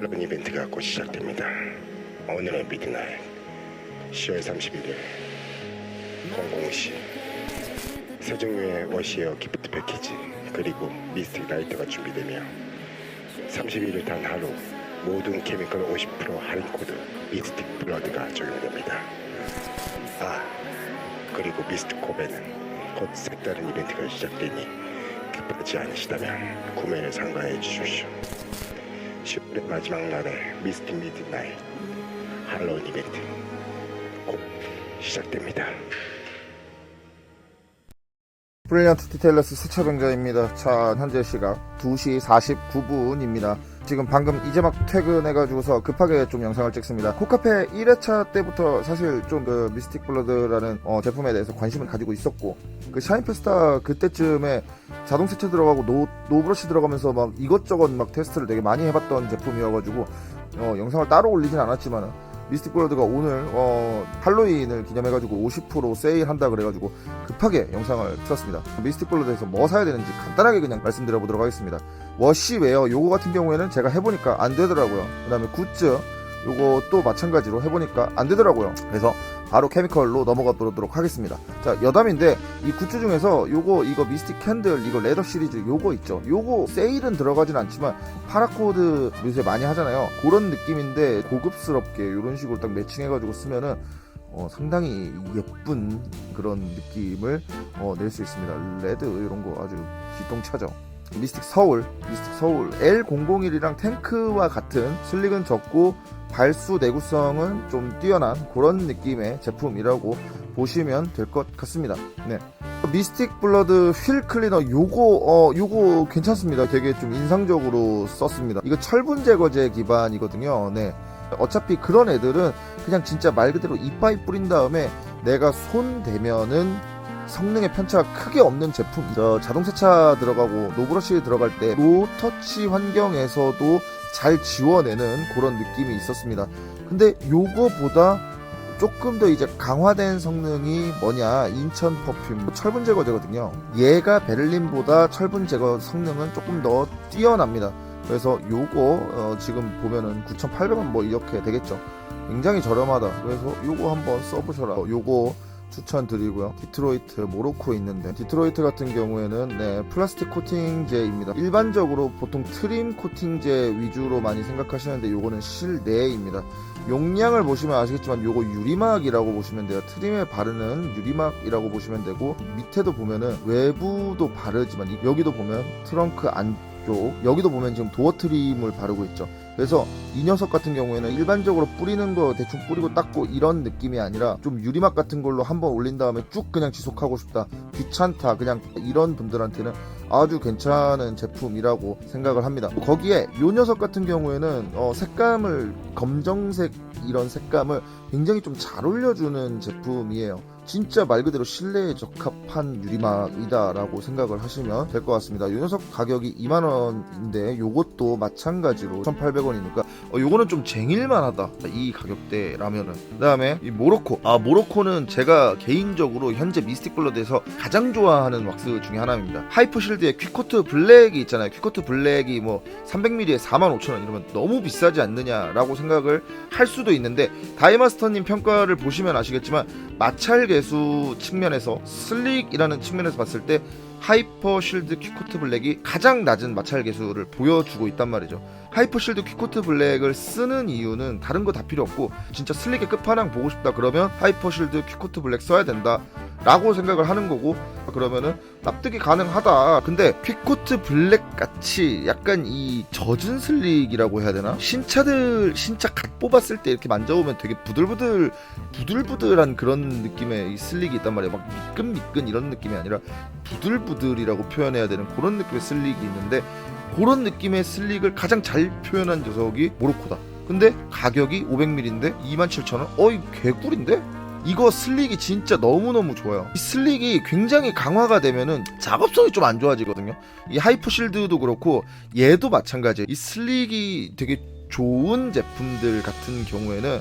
할로윈 이벤트가 곧 시작됩니다. 오늘의 미드나잇 10월 31일 00시 세 종류의 워시어 기프트 패키지 그리고 미스틱 라이터가 준비되며 31일 단 하루 모든 케미컬 50% 할인 코드 미스틱 블러드가 적용됩니다. 아 그리고 미스틱 코베는 곧 색다른 이벤트가 시작되니 급하지 않으시다면 구매를 상가해 주십시오. 10월의 마지막 날에 미스틱 미드나잇 할로윈 이벤트 곧 시작됩니다. 브릴리언트 디테일러스 세차 병자입니다. 자, 현재 시각 2시 49분입니다. 지금 방금 이제 막 퇴근해가지고서 급하게 좀 영상을 찍습니다. 코카페 1회차 때부터 사실 좀 그 미스틱 블러드라는 어, 제품에 대해서 관심을 가지고 있었고, 그 샤인페스타 그때쯤에 자동 세차 들어가고 노, 노브러시 들어가면서 막 이것저것 막 테스트를 되게 많이 해봤던 제품이어가지고, 어, 영상을 따로 올리진 않았지만은, 미스틱 블러드가 오늘 어, 할로윈을 기념해가지고 50% 세일한다 그래가지고 급하게 영상을 찍었습니다. 미스틱 블러드에서 뭐 사야 되는지 간단하게 그냥 말씀드려 보도록 하겠습니다. 워시웨어 요거 같은 경우에는 제가 해보니까 안 되더라고요. 그 다음에 굿즈 요것도 마찬가지로 해보니까 안 되더라고요. 그래서 바로 케미컬로 넘어가 보도록 하겠습니다. 자, 여담인데 이 굿즈 중에서 요거 이거 미스틱 캔들 이거 레더 시리즈 요거 있죠. 요거 세일은 들어가진 않지만 파라코드 요새 많이 하잖아요. 그런 느낌인데 고급스럽게 이런 식으로 딱 매칭해가지고 쓰면은 어, 상당히 예쁜 그런 느낌을 어, 낼 수 있습니다. 레드 이런 거 아주 기똥차죠. 미스틱 서울, 미스틱 서울 L001이랑 탱크와 같은 슬릭은 적고 발수 내구성은 좀 뛰어난 그런 느낌의 제품이라고 보시면 될 것 같습니다. 네. 미스틱 블러드 휠 클리너 요거 어 요거 괜찮습니다. 되게 좀 인상적으로 썼습니다. 이거 철분 제거제 기반이거든요. 네. 어차피 그런 애들은 그냥 진짜 말 그대로 이빠이 뿌린 다음에 내가 손 대면은 성능의 편차가 크게 없는 제품. 저 자동 세차 들어가고 노브러시 들어갈 때 노터치 환경에서도 잘 지워내는 그런 느낌이 있었습니다. 근데 요거보다 조금 더 이제 강화된 성능이 뭐냐 인천 퍼퓸 철분 제거제거든요. 얘가 베를린보다 철분 제거 성능은 조금 더 뛰어납니다. 그래서 요거 어, 지금 보면은 9,800원 뭐 이렇게 되겠죠. 굉장히 저렴하다. 그래서 요거 한번 써보셔라. 요거 추천드리고요. 디트로이트 모로코 있는데 디트로이트 같은 경우에는 네, 플라스틱 코팅제입니다. 일반적으로 보통 트림 코팅제 위주로 많이 생각하시는데 요거는 실내입니다. 용량을 보시면 아시겠지만 요거 유리막이라고 보시면 돼요. 트림에 바르는 유리막이라고 보시면 되고 밑에도 보면은 외부도 바르지만 이- 여기도 보면 트렁크 안쪽 여기도 보면 지금 도어 트림을 바르고 있죠. 그래서 이 녀석 같은 경우에는 일반적으로 뿌리는 거 대충 뿌리고 닦고 이런 느낌이 아니라 좀 유리막 같은 걸로 한번 올린 다음에 쭉 그냥 지속하고 싶다 귀찮다 그냥 이런 분들한테는 아주 괜찮은 제품이라고 생각을 합니다. 거기에 이 녀석 같은 경우에는 어, 색감을 검정색 이런 색감을 굉장히 좀 잘 올려주는 제품이에요 진짜 말 그대로 실내에 적합한 유리막이다라고 생각을 하시면 될 것 같습니다. 이 녀석 가격이 2만원인데 요것도 마찬가지로 1,800원이니까 어, 요거는 좀 쟁일만하다. 이 가격대라면은. 그 다음에 이 모로코. 아, 모로코는 제가 개인적으로 현재 미스틱 블러드에서 가장 좋아하는 왁스 중에 하나입니다. 하이퍼 실드의 퀴코트 블랙이 있잖아요. 퀴코트 블랙이 뭐 300ml에 45,000원 이러면 너무 비싸지 않느냐라고 생각을 할 수도 있는데 다이마스터님 평가를 보시면 아시겠지만 마찰 개수 측면에서 슬릭이라는 측면에서 봤을 때 하이퍼 쉴드 퀴코트 블랙이 가장 낮은 마찰 개수를 보여주고 있단 말이죠. 하이퍼 쉴드 퀴코트 블랙을 쓰는 이유는 다른 거 다 필요 없고 진짜 슬릭의 끝판왕 보고 싶다 그러면 하이퍼 쉴드 퀴코트 블랙 써야 된다 라고 생각을 하는 거고 그러면은 납득이 가능하다 근데 퀴코트 블랙 같이 약간 이 젖은 슬릭이라고 해야 되나 신차들 신차 갓 뽑았을 때 이렇게 만져보면 되게 부들부들 부들부들한 그런 느낌의 이 슬릭이 있단 말이에요 막 미끈미끈 이런 느낌이 아니라 부들부들이라고 표현해야 되는 그런 느낌의 슬릭이 있는데 그런 느낌의 슬릭을 가장 잘 표현한 녀석이 모로코다. 근데 가격이 500ml인데 27,000원? 어이 개꿀인데? 이거 슬릭이 진짜 너무너무 좋아요. 이 슬릭이 굉장히 강화가 되면은 작업성이 좀 안 좋아지거든요. 이 하이퍼 실드도 그렇고 얘도 마찬가지예요. 이 슬릭이 되게 좋은 제품들 같은 경우에는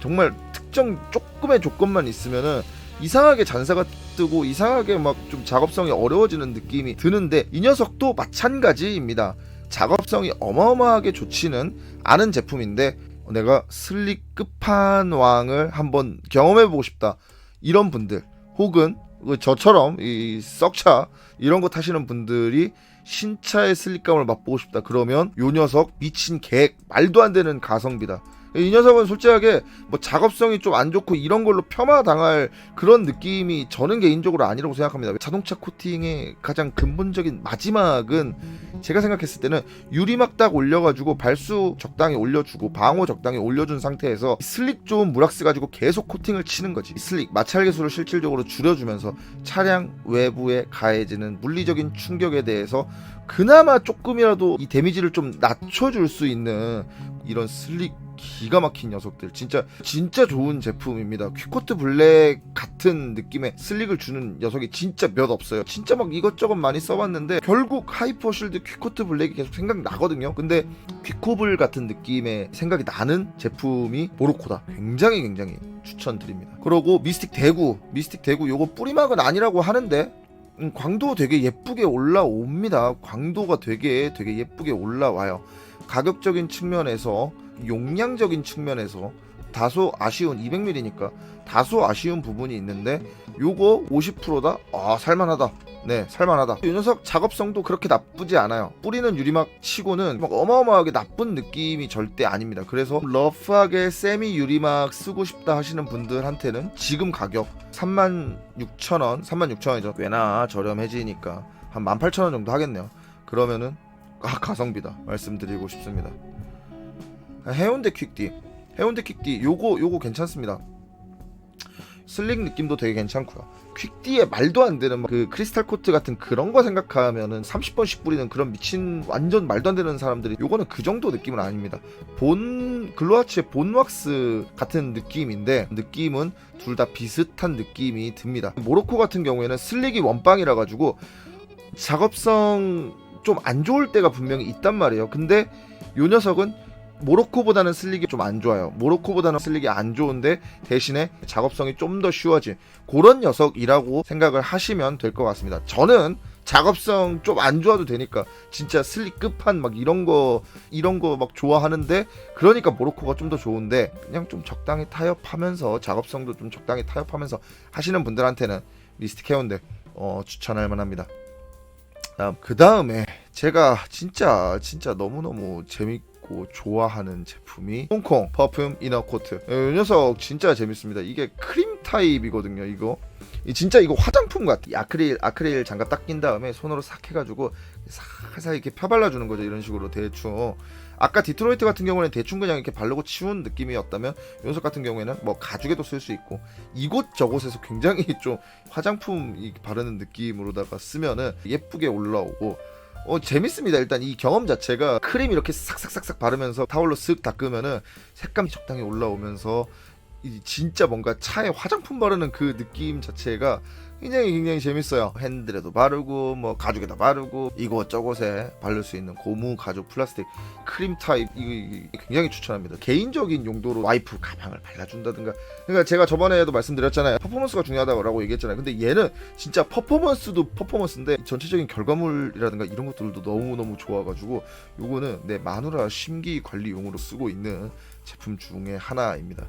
정말 특정 조금의 조건만 있으면은 이상하게 잔사가 뜨고 이상하게 막 좀 작업성이 어려워지는 느낌이 드는데 이 녀석도 마찬가지입니다. 작업성이 어마어마하게 좋지는 않은 제품인데 내가 슬릭 끝판왕을 한번 경험해보고 싶다. 이런 분들 혹은 그 저처럼 이 썩차 이런 거 타시는 분들이 신차의 슬릭감을 맛보고 싶다. 그러면 요 녀석 미친 개 말도 안 되는 가성비다 이 녀석은 솔직하게 뭐 작업성이 좀 안 좋고 이런 걸로 폄하당할 그런 느낌이 저는 개인적으로 아니라고 생각합니다. 자동차 코팅의 가장 근본적인 마지막은 제가 생각했을 때는 유리막 딱 올려가지고 발수 적당히 올려주고 방호 적당히 올려준 상태에서 슬릭 좋은 무락스 가지고 계속 코팅을 치는 거지. 슬릭 마찰 개수를 실질적으로 줄여주면서 차량 외부에 가해지는 물리적인 충격에 대해서 그나마 조금이라도 이 데미지를 좀 낮춰줄 수 있는 이런 슬릭 기가 막힌 녀석들. 진짜 진짜 좋은 제품입니다. 퀴코트 블랙 같은 느낌의 슬릭을 주는 녀석이 진짜 몇 없어요. 진짜 막 이것저것 많이 써봤는데 결국 하이퍼 쉴드 퀴코트 블랙이 계속 생각나거든요. 근데 퀴코블 같은 느낌의 생각이 나는 제품이 모로코다. 굉장히 굉장히 추천드립니다. 그리고 미스틱 대구 미스틱 대구 요거 뿌리막은 아니라고 하는데 음, 광도 되게 예쁘게 올라옵니다. 광도가 되게 되게 예쁘게 올라와요. 가격적인 측면에서 용량적인 측면에서 다소 아쉬운 200ml니까 다소 아쉬운 부분이 있는데 요거 50%다? 아 살만하다. 네 살만하다. 이 녀석 작업성도 그렇게 나쁘지 않아요. 뿌리는 유리막 치고는 막 어마어마하게 나쁜 느낌이 절대 아닙니다. 그래서 러프하게 세미 유리막 쓰고 싶다 하시는 분들한테는 지금 가격 36,000원, 36,000원이죠. 꽤나 저렴해지니까 한 18,000원 정도 하겠네요. 그러면은 아, 가성비다 말씀드리고 싶습니다. 해운대 퀵디, 해운대 퀵디 요거 요거 괜찮습니다. 슬릭 느낌도 되게 괜찮고요. 퀵디에 말도 안 되는 막그 크리스탈 코트 같은 그런 거 생각하면은 30번씩 뿌리는 그런 미친 완전 말도 안 되는 사람들이 요거는 그 정도 느낌은 아닙니다. 본 글로아치의 본 왁스 같은 느낌인데 느낌은 둘 다 비슷한 느낌이 듭니다. 모로코 같은 경우에는 슬릭이 원빵이라 가지고 작업성 좀 안 좋을 때가 분명히 있단 말이에요. 근데 요 녀석은 모로코보다는 슬릭이 좀 안 좋아요. 모로코보다는 슬릭이 안 좋은데 대신에 작업성이 좀 더 쉬워진 그런 녀석이라고 생각을 하시면 될 것 같습니다. 저는 작업성 좀 안 좋아도 되니까 진짜 슬릭 끝판 막 이런 거 이런 거 막 좋아하는데 그러니까 모로코가 좀 더 좋은데 그냥 좀 적당히 타협하면서 작업성도 좀 적당히 타협하면서 하시는 분들한테는 미스틱 해운대 어, 추천할 만합니다. 그 다음에 제가 진짜 진짜 너무 너무 재밌 고 좋아하는 제품이 홍콩 퍼퓸 이너 코트 이 녀석 진짜 재밌습니다. 이게 크림 타입이거든요. 이거 이 진짜 이거 화장품 같아. 이 아크릴 아크릴 장갑 딱 낀 다음에 손으로 싹 해가지고 살살 이렇게 펴발라 주는 거죠. 이런 식으로 대충. 아까 디트로이트 같은 경우는 대충 그냥 이렇게 바르고 치운 느낌이었다면 이 녀석 같은 경우에는 뭐 가죽에도 쓸 수 있고 이곳 저곳에서 굉장히 좀 화장품 이 바르는 느낌으로다가 쓰면은 예쁘게 올라오고 어 재밌습니다. 일단 이 경험 자체가 크림 이렇게 싹싹싹싹 바르면서 타월로 쓱 닦으면은 색감이 적당히 올라오면서 이 진짜 뭔가 차에 화장품 바르는 그 느낌 자체가 굉장히 굉장히 재밌어요. 핸들에도 바르고 뭐 가죽에다 바르고 이곳저곳에 바를 수 있는 고무 가죽 플라스틱 크림 타입 이거 굉장히 추천합니다. 개인적인 용도로 와이프 가방을 발라준다든가 그러니까 제가 저번에도 말씀드렸잖아요. 퍼포먼스가 중요하다고 얘기했잖아요. 근데 얘는 진짜 퍼포먼스도 퍼포먼스인데 전체적인 결과물이라든가 이런 것들도 너무너무 좋아가지고 요거는 내 마누라 심기 관리용으로 쓰고 있는 제품 중에 하나입니다.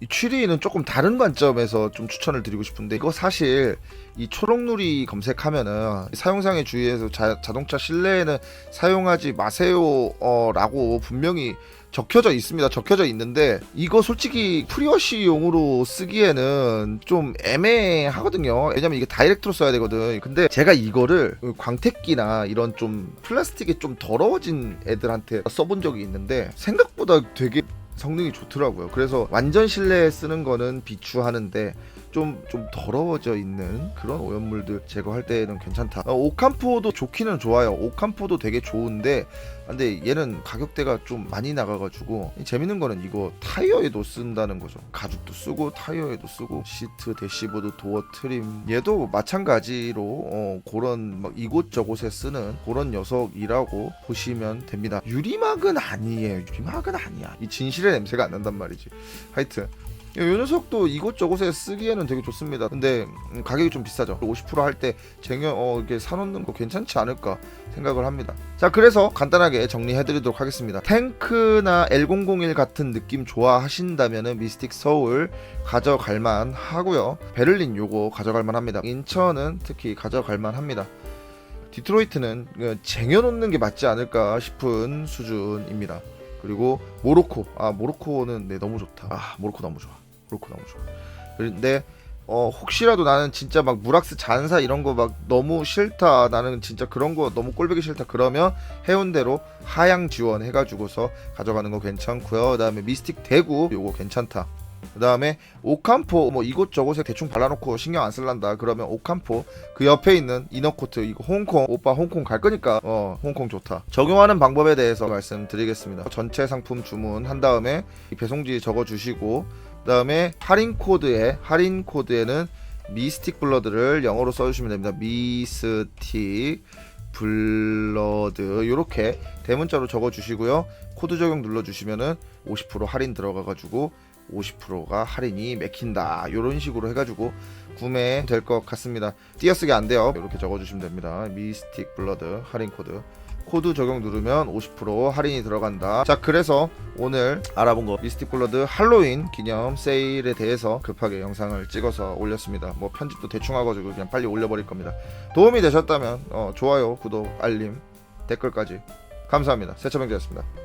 이 추리는 조금 다른 관점에서 좀 추천을 드리고 싶은데 이거 사실 이 초록누리 검색하면은 사용상에 주의해서 자, 자동차 실내에는 사용하지 마세요라고 분명히 적혀져 있습니다. 적혀져 있는데 이거 솔직히 프리워시용으로 쓰기에는 좀 애매하거든요. 왜냐면 이게 다이렉트로 써야 되거든. 근데 제가 이거를 광택기나 이런 좀 플라스틱이 좀 더러워진 애들한테 써본 적이 있는데 생각보다 되게 성능이 좋더라고요. 그래서 완전 실내에 쓰는 거는 비추하는데 좀, 좀 더러워져 있는 그런 오염물들 제거할 때는 괜찮다. 어, 오캄포도 좋기는 좋아요. 오캄포도 되게 좋은데, 근데 얘는 가격대가 좀 많이 나가가지고, 재밌는 거는 이거 타이어에도 쓴다는 거죠. 가죽도 쓰고, 타이어에도 쓰고, 시트, 대시보드, 도어 트림. 얘도 마찬가지로, 어, 그런 막 이곳저곳에 쓰는 그런 녀석이라고 보시면 됩니다. 유리막은 아니에요. 유리막은 아니야. 이 진실의 냄새가 안 난단 말이지. 하여튼. 이 녀석도 이곳저곳에 쓰기에는 되게 좋습니다. 근데 음, 가격이 좀 비싸죠. 50%할 때 쟁여 어, 이렇게 사놓는 거 괜찮지 않을까 생각을 합니다. 자, 그래서 간단하게 정리해드리도록 하겠습니다. 탱크나 L001 같은 느낌 좋아하신다면은 미스틱 서울 가져갈만 하고요. 베를린 요거 가져갈만 합니다. 인천은 특히 가져갈만 합니다. 디트로이트는 그 쟁여놓는 게 맞지 않을까 싶은 수준입니다. 그리고 모로코 아 모로코는 네 너무 좋다 아 모로코 너무 좋아 너무 좋아 그런데 어 혹시라도 나는 진짜 막 무락스 잔사 이런 거 막 너무 싫다 나는 진짜 그런 거 너무 꼴보기 싫다 그러면 해운대로 하향 지원 해가지고서 가져가는 거 괜찮고요. 그다음에 미스틱 대구 요거 괜찮다. 그다음에 오캄포 뭐 이곳저곳에 대충 발라놓고 신경 안 쓸란다. 그러면 오캄포 그 옆에 있는 이너코트 이거 홍콩 오빠 홍콩 갈 거니까 어 홍콩 좋다. 적용하는 방법에 대해서 말씀드리겠습니다. 전체 상품 주문한 다음에 이 배송지 적어주시고 그 다음에 할인 코드에 할인 코드에는 미스틱 블러드를 영어로 써주시면 됩니다. 미스틱 블러드. 이렇게 대문자로 적어주시고요. 코드 적용 눌러주시면은 50% 할인 들어가가지고 50%가 할인이 맥힌다. 이런 식으로 해가지고 구매 될 것 같습니다. 띄어쓰기 안 돼요. 이렇게 적어주시면 됩니다. 미스틱 블러드 할인 코드 코드 적용 누르면 50% 할인이 들어간다. 자 그래서 오늘 알아본 거 미스틱 블러드 할로윈 기념 세일에 대해서 급하게 영상을 찍어서 올렸습니다. 뭐 편집도 대충 하가지고 그냥 빨리 올려버릴 겁니다. 도움이 되셨다면 어, 좋아요 구독 알림 댓글까지 감사합니다. 세차병자였습니다